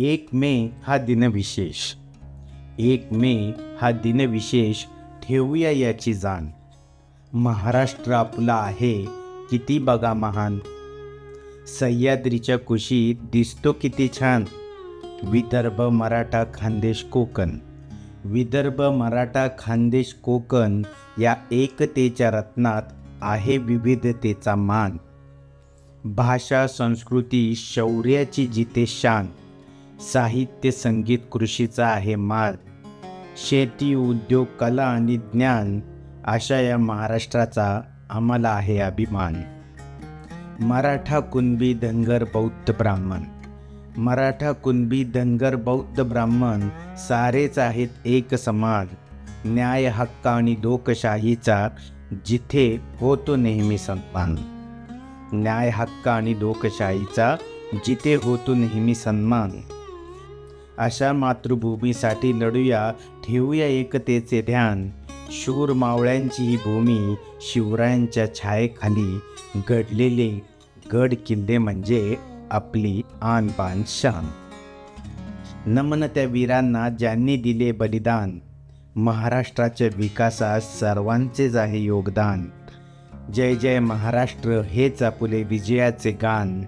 एक मे हा दिनविशेष. एक मे हा दिनविशेष ठेवूया याची जाण. महाराष्ट्र आपला आहे किती बघा महान. सह्याद्रीच्या कुशीत दिसतो किती छान. विदर्भ मराठा खानदेश कोकण. विदर्भ मराठा खानदेश कोकण या एकतेच्या रत्नात आहे विविधतेचा मान. भाषा संस्कृती शौर्याची जिथे शान. साहित्य संगीत कृषीचा आहे माल. शेती उद्योग कला आणि ज्ञान अशा या महाराष्ट्राचा आम्हाला आहे अभिमान. मराठा कुणबी धनगर बौद्ध ब्राह्मण. मराठा कुणबी धनगर बौद्ध ब्राह्मण सारेच आहेत एक समाज. न्याय हक्क आणि लोकशाहीचा जिथे होतो नेहमी सन्मान. न्याय हक्क आणि लोकशाहीचा जिथे होतो नेहमी सन्मान. अशा मातृभूमीसाठी लढूया ठेवूया एकतेचे ध्यान. शूर मावळ्यांची ही भूमी शिवरायांच्या छायेखाली घडलेले गड किल्ले म्हणजे आपली आनबान शान. नमन त्या वीरांना ज्यांनी दिले बलिदान. महाराष्ट्राच्या विकासात सर्वांचेच आहे योगदान. जय जय महाराष्ट्र हेच आपले विजयाचे गान.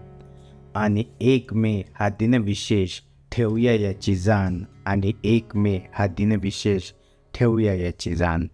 आणि एक मे हा दिन विशेष ठेवूया याची जाण आणि एक मे हा दिनविशेष ठेवूया याची जाण.